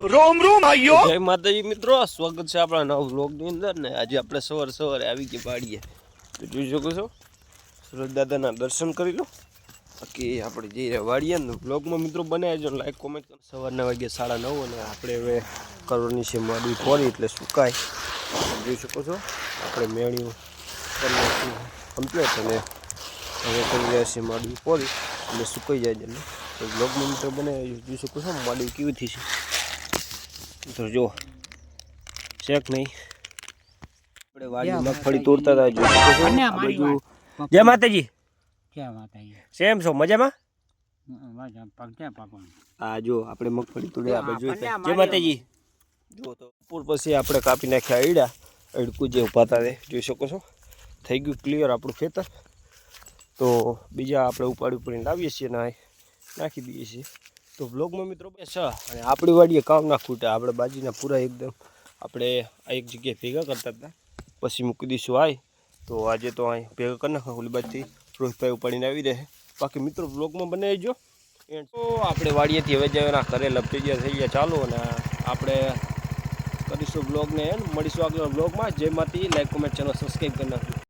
રોમ રોમ, આયો. જય માતાજી, મિત્રો સ્વાગત છે આપણા નવ વ્લોગની અંદર ને આજે આપણે સવારે સવારે આવી ગયા વાડીએ. તો જોઈ શકો છો સુરત દાદાના દર્શન કરી લો. બાકી આપણે જઈ રહ્યા વાડીએ ને વ્લોગમાં મિત્રો બનાવી જો લાઈક, કોમેન્ટ કરો. સવારના વાગે સાડા નવ અને આપણે હવે કરવાની છે માડવી ફોરી એટલે સુકાય. જોઈ શકો છો, આપણે મેળ્યું કમ્પ્લીટ અને હવે કરી રહ્યા છીએ માડવી ફોરી એટલે સુકાઈ જાય જલ્દી તો વ્લોગમાં મિત્રો બનાવી જોઈ શકો છો માડવી કેવી થઈ છે. તો જો ચેક નહીં. આપણે વાડી મગફળી તોડતા હતા જો. શકો જય માતાજી. જય માતાજી? સેમ છો? મજામાં? આ જો આપણે મગફળી તોડી આપણે જોઈ જય માતાજી. જો તો પૂર પછી આપણે કાપી નાખ્યા આયડા અડકું જે ઊભા હતા જોઈ શકો છો. થઈ ગયું ક્લિયર આપણું ખેતર. તો બીજા આપણે ઉપાડી ઉપાડીને લાવીએ છીએ ને નાખી દઈએ છીએ. તો બ્લોગમાં મિત્રો છ અને આપણી વાડીએ કામ ના ખૂટે. આપણે બાજીના પૂરા એકદમ આપણે આ એક જગ્યાએ ભેગા કરતા હતા. પછી મૂકી દઈશું આય તો આજે તો અહીં ભેગા કરી નાખો. ઓલી બાજુથી રોહિતભાઈ ઉપાડીને આવી રહે. બાકી મિત્રો બ્લોગમાં બનાવી જો તો આપણે વાડીએથી હવે જવાના ઘરે લપટી ગયા, થઈ ગયા, ચાલો અને આપણે કરીશું બ્લોગને મળીશું આગળ બ્લોગમાં જેમાંથી લાઈક કોમેન્ટ ચેનલ સબસ્ક્રાઈબ કરી નાખજો.